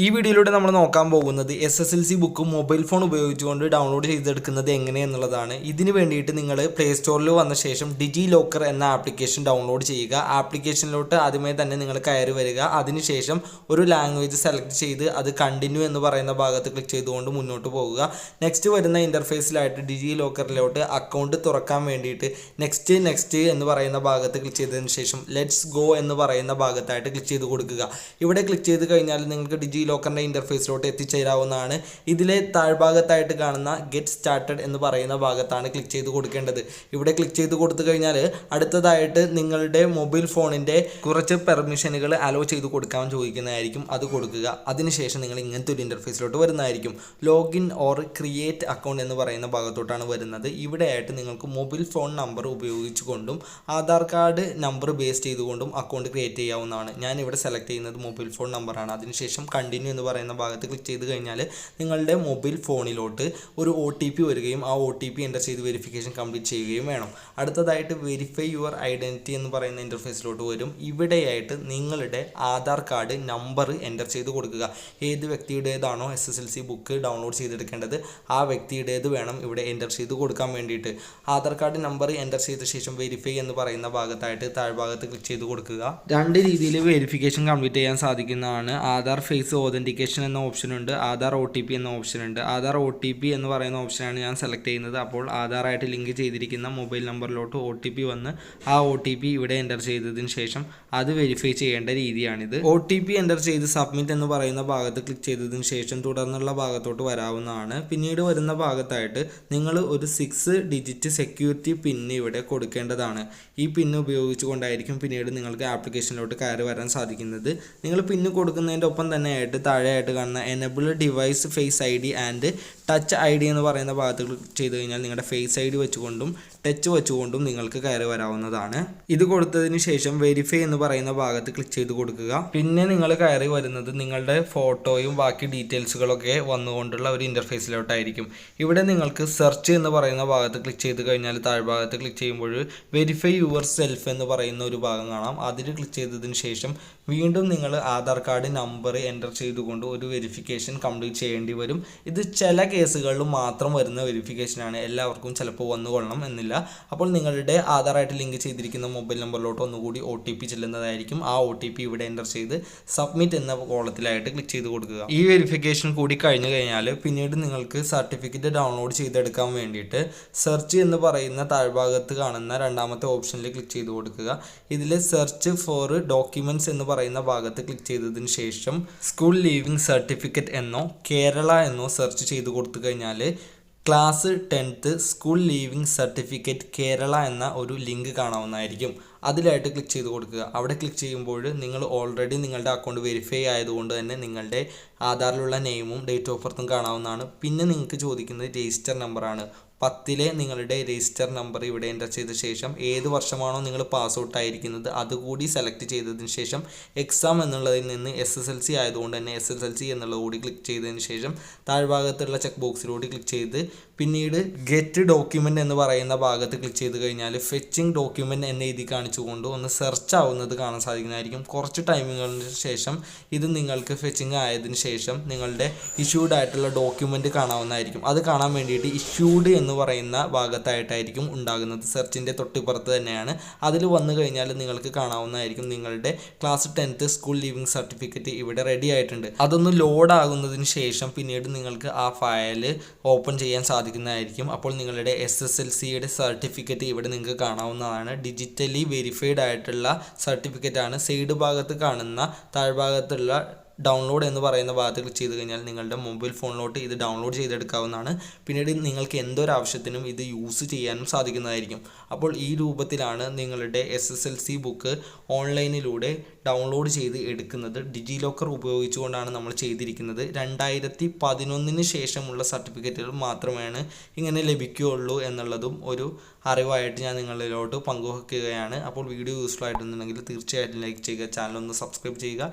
ഈ വീഡിയോയിലൂടെ നമ്മൾ നോക്കാൻ പോകുന്നത് S S L C book mobile phone ഉപയോഗിച്ചുകൊണ്ട് ഡൗൺലോഡ് ചെയ്തെടുക്കുന്നത് എങ്ങനെയെന്നുള്ളതാണ്. ഇതിന് വേണ്ടിയിട്ട് നിങ്ങൾ പ്ലേ സ്റ്റോറിൽ വന്ന ശേഷം ഡിജി ലോക്കർ എന്ന ആപ്ലിക്കേഷൻ ഡൗൺലോഡ് ചെയ്യുക. ആപ്ലിക്കേഷനിലോട്ട് ആദ്യമേ തന്നെ നിങ്ങൾ കയറി വരിക. അതിനുശേഷം ഒരു ലാംഗ്വേജ് സെലക്ട് ചെയ്ത് അത് കണ്ടിന്യൂ എന്ന് പറയുന്ന ഭാഗത്ത് ക്ലിക്ക് ചെയ്തുകൊണ്ട് മുന്നോട്ട് പോകുക. നെക്സ്റ്റ് വരുന്ന ഇന്റർഫേസിലായിട്ട് ഡിജി ലോക്കറിലോട്ട് അക്കൗണ്ട് തുറക്കാൻ വേണ്ടിയിട്ട് നെക്സ്റ്റ് നെക്സ്റ്റ് എന്ന് പറയുന്ന ഭാഗത്ത് ക്ലിക്ക് ചെയ്തതിന് ശേഷം ലെറ്റ്സ് ഗോ എന്ന് പറയുന്ന ഭാഗത്തായിട്ട് ക്ലിക്ക് ചെയ്ത് കൊടുക്കുക. ഇവിടെ ക്ലിക്ക് ചെയ്ത് കഴിഞ്ഞാൽ നിങ്ങൾക്ക് ഡിജി ലോക്കറിന്റെ ഇന്റർഫേസിലോട്ട് എത്തിച്ചേരാവുന്നതാണ്. ഇതിലെ താഴ്ഭാഗത്തായിട്ട് കാണുന്ന ഗെറ്റ് സ്റ്റാർട്ടഡ് എന്ന് പറയുന്ന ഭാഗത്താണ് ക്ലിക്ക് ചെയ്ത് കൊടുക്കേണ്ടത്. ഇവിടെ ക്ലിക്ക് ചെയ്ത് കൊടുത്തു കഴിഞ്ഞാൽ അടുത്തതായിട്ട് നിങ്ങളുടെ മൊബൈൽ ഫോണിന്റെ കുറച്ച് പെർമിഷനുകൾ അലോ ചെയ്ത് കൊടുക്കാൻ ചോദിക്കുന്നതായിരിക്കും അത് കൊടുക്കുക. അതിനുശേഷം നിങ്ങൾ ഇങ്ങനത്തെ ഒരു ഇന്റർഫേസിലോട്ട് വരുന്നതായിരിക്കും. ലോഗിൻ ഓർ ക്രിയേറ്റ് അക്കൗണ്ട് എന്ന് പറയുന്ന ഭാഗത്തോട്ടാണ് വരുന്നത്. ഇവിടെയായിട്ട് നിങ്ങൾക്ക് മൊബൈൽ ഫോൺ നമ്പർ ഉപയോഗിച്ചുകൊണ്ടും ആധാർ കാർഡ് നമ്പർ ബേസ് ചെയ്തുകൊണ്ടും അക്കൗണ്ട് ക്രിയേറ്റ് ചെയ്യാവുന്നതാണ്. ഞാൻ ഇവിടെ സെലക്ട് ചെയ്യുന്നത് മൊബൈൽ ഫോൺ നമ്പറാണ് അതിനുശേഷം കണ്ടിന്യൂ എന്ന് പറയുന്ന ഭാഗത്ത് ക്ലിക്ക് ചെയ്ത് കഴിഞ്ഞാൽ നിങ്ങളുടെ മൊബൈൽ ഫോണിലോട്ട് ഒരു ഒ ടി പി വരികയും ആ ഒ ടി പി എന്റർ ചെയ്ത് വെരിഫിക്കേഷൻ കംപ്ലീറ്റ് ചെയ്യുകയും വേണം. അടുത്തതായിട്ട് വെരിഫൈ യുവർ ഐഡന്റിറ്റി എന്ന് പറയുന്ന ഇന്റർഫേസിലോട്ട് വരും. ഇവിടെയായിട്ട് നിങ്ങളുടെ ആധാർ കാർഡ് നമ്പർ എന്റർ ചെയ്ത് കൊടുക്കുക. ഏത് വ്യക്തിയുടേതാണോ S S L C book download ചെയ്തെടുക്കേണ്ടത് ആ വ്യക്തിയുടേത് വേണം ഇവിടെ എന്റർ ചെയ്ത് കൊടുക്കാൻ വേണ്ടിയിട്ട്. ആധാർ കാർഡ് നമ്പർ എന്റർ ചെയ്ത ശേഷം വെരിഫൈ എന്ന് പറയുന്ന ഭാഗത്തായിട്ട് താഴ്ഭാഗത്ത് ക്ലിക്ക് ചെയ്ത് കൊടുക്കുക. രണ്ട് രീതിയിൽ വെരിഫിക്കേഷൻ കംപ്ലീറ്റ് ചെയ്യാൻ സാധിക്കുന്നതാണ്. ആധാർ ഫേസ് ഓതന്റിക്കേഷൻ എന്ന ഓപ്ഷൻ ഉണ്ട് ആധാർ ഒ ടി പി എന്ന ഓപ്ഷൻ ഉണ്ട്. ആധാർ ഒ ടി പി എന്ന് പറയുന്ന ഓപ്ഷനാണ് ഞാൻ സെലക്ട് ചെയ്യുന്നത്. അപ്പോൾ ആധാറായിട്ട് ലിങ്ക് ചെയ്തിരിക്കുന്ന മൊബൈൽ നമ്പറിലോട്ട് ഒ ടി പി വന്ന് ആ ഒ ടി പി ഇവിടെ എന്റർ ചെയ്തതിന് ശേഷം അത് വെരിഫൈ ചെയ്യേണ്ട രീതിയാണിത്. ഒ ടി പി എന്റർ ചെയ്ത് സബ്മിറ്റ് എന്ന് പറയുന്ന ഭാഗത്ത് ക്ലിക്ക് ചെയ്തതിന് ശേഷം തുടർന്നുള്ള ഭാഗത്തോട്ട് വരാവുന്നതാണ്. പിന്നീട് വരുന്ന ഭാഗത്തായിട്ട് നിങ്ങൾ ഒരു സിക്സ് ഡിജിറ്റ് സെക്യൂരിറ്റി പിൻ ഇവിടെ കൊടുക്കേണ്ടതാണ്. ഈ പിൻ ഉപയോഗിച്ചുകൊണ്ടായിരിക്കും പിന്നീട് നിങ്ങൾക്ക് ആപ്ലിക്കേഷനിലോട്ട് കയറി വരാൻ സാധിക്കുന്നത്. നിങ്ങൾ പിന്ന് കൊടുക്കുന്നതിന്റെ ഒപ്പം തന്നെയായിട്ട് താഴെയായിട്ട് കാണുന്ന enable device face I D and touch I D എന്ന് പറയുന്ന ഭാഗത്ത് ക്ലിക്ക് ചെയ്ത് കഴിഞ്ഞാൽ നിങ്ങളുടെ ഫേസ് ഐ ഡി വെച്ചുകൊണ്ടും ടച്ച് വെച്ചുകൊണ്ടും നിങ്ങൾക്ക് കയറി വരാവുന്നതാണ്. ഇത് കൊടുത്തതിന് ശേഷം വെരിഫൈ എന്ന് പറയുന്ന ഭാഗത്ത് ക്ലിക്ക് ചെയ്ത് കൊടുക്കുക. പിന്നെ നിങ്ങൾ കയറി വരുന്നത് നിങ്ങളുടെ ഫോട്ടോയും ബാക്കി ഡീറ്റെയിൽസുകളൊക്കെ വന്നുകൊണ്ടുള്ള ഒരു ഇന്റർഫേസിലോട്ടായിരിക്കും ഇവിടെ നിങ്ങൾക്ക് സെർച്ച് എന്ന് പറയുന്ന ഭാഗത്ത് ക്ലിക്ക് ചെയ്ത് കഴിഞ്ഞാൽ താഴ്ഭാഗത്ത് ക്ലിക്ക് ചെയ്യുമ്പോൾ വെരിഫൈ യുവർ സെൽഫ് എന്ന് പറയുന്ന ഒരു ഭാഗം കാണാം. അതിൽ ക്ലിക്ക് ചെയ്തതിന് ശേഷം വീണ്ടും നിങ്ങൾ ആധാർ കാർഡ് നമ്പർ എന്റർ ചെയ്തുകൊണ്ട് ഒരു വെരിഫിക്കേഷൻ കംപ്ലീറ്റ് ചെയ്യേണ്ടി വരും. ഇത് ചില കേസുകളിൽ മാത്രം വരുന്ന വെരിഫിക്കേഷനാണ് എല്ലാവർക്കും ചിലപ്പോൾ വന്നുകൊള്ളണം എന്നില്ല. അപ്പോൾ നിങ്ങളുടെ ആധാറായിട്ട് ലിങ്ക് ചെയ്തിരിക്കുന്ന മൊബൈൽ നമ്പറിലോട്ട് ഒന്നുകൂടി ഒ ടി പി ചെല്ലുന്നതായിരിക്കും. ആ ഒ ടി പി ഇവിടെ എന്റർ ചെയ്ത് സബ്മിറ്റ് എന്ന കോളത്തിലായിട്ട് ക്ലിക്ക് ചെയ്ത് കൊടുക്കുക. ഈ വെരിഫിക്കേഷൻ കൂടി കഴിഞ്ഞു കഴിഞ്ഞാൽ പിന്നീട് നിങ്ങൾക്ക് സർട്ടിഫിക്കറ്റ് ഡൗൺലോഡ് ചെയ്തെടുക്കാൻ വേണ്ടിയിട്ട് സെർച്ച് എന്ന് പറയുന്ന താഴ്ഭാഗത്ത് കാണുന്ന രണ്ടാമത്തെ ഓപ്ഷനിൽ ക്ലിക്ക് ചെയ്ത് കൊടുക്കുക. ഇതിൽ സെർച്ച് ഫോർ ഡോക്യുമെന്റ്സ് എന്ന് പറയുന്ന ഭാഗത്ത് ക്ലിക്ക് ചെയ്തതിന് ശേഷം സ്കൂൾ ലീവിംഗ് സർട്ടിഫിക്കറ്റ് എന്നോ കേരള എന്നോ സെർച്ച് ചെയ്ത് കൊടുത്തു കഴിഞ്ഞാൽ class tenth school leaving certificate Kerala എന്ന ഒരു ലിങ്ക് കാണാവുന്നതായിരിക്കും. അതിലായിട്ട് ക്ലിക്ക് ചെയ്ത് കൊടുക്കുക. അവിടെ ക്ലിക്ക് ചെയ്യുമ്പോൾ നിങ്ങൾ ഓൾറെഡി നിങ്ങളുടെ അക്കൗണ്ട് വെരിഫൈ ആയതുകൊണ്ട് തന്നെ നിങ്ങളുടെ ആധാറിലുള്ള നെയിമും ഡേറ്റ് ഓഫ് ബർത്തും കാണാവുന്നതാണ്. പിന്നെ നിങ്ങൾക്ക് ചോദിക്കുന്നത് രജിസ്റ്റർ നമ്പറാണ് പത്തിലെ നിങ്ങളുടെ രജിസ്റ്റർ നമ്പർ ഇവിടെ എന്റർ ചെയ്ത ശേഷം ഏത് വർഷമാണോ നിങ്ങൾ പാസ് ഔട്ട് ആയിരിക്കുന്നത് അതുകൂടി സെലക്ട് ചെയ്തതിന് ശേഷം എക്സാം എന്നുള്ളതിൽ നിന്ന് എസ് എസ് എൽ സി ആയതുകൊണ്ട് തന്നെ എസ് എസ് എൽ സി എന്നുള്ളത് കൂടി ക്ലിക്ക് ചെയ്തതിന് ശേഷം താഴ്ഭാഗത്തുള്ള ചെക്ക് ബോക്സിലൂടെ ക്ലിക്ക് ചെയ്ത് പിന്നീട് ഗെറ്റ് ഡോക്യുമെന്റ് എന്ന് പറയുന്ന ഭാഗത്ത് ക്ലിക്ക് ചെയ്ത് കഴിഞ്ഞാൽ ഫെച്ചിങ് ഡോക്യുമെന്റ് എന്ന് എഴുതി കാണിച്ചുകൊണ്ട് ഒന്ന് സെർച്ച് ആവുന്നത് കാണാൻ സാധിക്കുന്നതായിരിക്കും. കുറച്ച് ടൈമുകളിന് ശേഷം ഇത് നിങ്ങൾക്ക് ഫെച്ചിങ് ആയതിനു ശേഷം നിങ്ങളുടെ ഇഷ്യൂഡ് ആയിട്ടുള്ള ഡോക്യുമെന്റ് കാണാവുന്നതായിരിക്കും. അത് കാണാൻ വേണ്ടിയിട്ട് ഇഷ്യൂഡ് എന്ന് പറയുന്ന ഭാഗത്തായിട്ടായിരിക്കും ഉണ്ടാകുന്നത്. സെർച്ചിന്റെ തൊട്ടിപ്പുറത്ത് തന്നെയാണ്. അതിൽ വന്നു കഴിഞ്ഞാൽ നിങ്ങൾക്ക് കാണാവുന്നതായിരിക്കും നിങ്ങളുടെ class tenth school leaving certificate ഇവിടെ റെഡി ആയിട്ടുണ്ട്. അതൊന്ന് ലോഡ് ആകുന്നതിന് ശേഷം പിന്നീട് നിങ്ങൾക്ക് ആ ഫയൽ ഓപ്പൺ ചെയ്യാൻ സാധിക്കുന്നതായിരിക്കും. അപ്പോൾ നിങ്ങളുടെ എസ് എസ് എൽ സിയുടെ സർട്ടിഫിക്കറ്റ് ഇവിടെ നിങ്ങൾക്ക് കാണാവുന്നതാണ്. ഡിജിറ്റലി വെരിഫൈഡ് ആയിട്ടുള്ള സർട്ടിഫിക്കറ്റ് ആണ്. സൈഡ് ഭാഗത്ത് കാണുന്ന താഴ്ഭാഗത്തുള്ള ഡൗൺലോഡ് എന്ന് പറയുന്ന ഭാഗത്ത് ക്ലിക്ക് ചെയ്ത് കഴിഞ്ഞാൽ നിങ്ങളുടെ മൊബൈൽ ഫോണിലോട്ട് ഇത് ഡൗൺലോഡ് ചെയ്തെടുക്കാവുന്നതാണ്. പിന്നീട് നിങ്ങൾക്ക് എന്തൊരാവശ്യത്തിനും ഇത് യൂസ് ചെയ്യാനും സാധിക്കുന്നതായിരിക്കും. അപ്പോൾ ഈ രൂപത്തിലാണ് നിങ്ങളുടെ S S L C book ഓൺലൈനിലൂടെ ഡൗൺലോഡ് ചെയ്ത് എടുക്കുന്നത്. ഡിജി ലോക്കർ ഉപയോഗിച്ചുകൊണ്ടാണ് നമ്മൾ ചെയ്തിരിക്കുന്നത്. രണ്ടായിരത്തി പതിനൊന്നിന് ശേഷമുള്ള സർട്ടിഫിക്കറ്റുകൾ മാത്രമാണ് ഇങ്ങനെ ലഭിക്കുകയുള്ളൂ എന്നുള്ളതും ഒരു അറിവായിട്ട് ഞാൻ നിങ്ങളിലോട്ട് പങ്കുവെക്കുകയാണ്. അപ്പോൾ വീഡിയോ യൂസ്ഫുൾ ആയിട്ടുണ്ടെങ്കിൽ തീർച്ചയായിട്ടും ലൈക്ക് ചെയ്യുക. ചാനൽ ഒന്ന് സബ്സ്ക്രൈബ് ചെയ്യുക.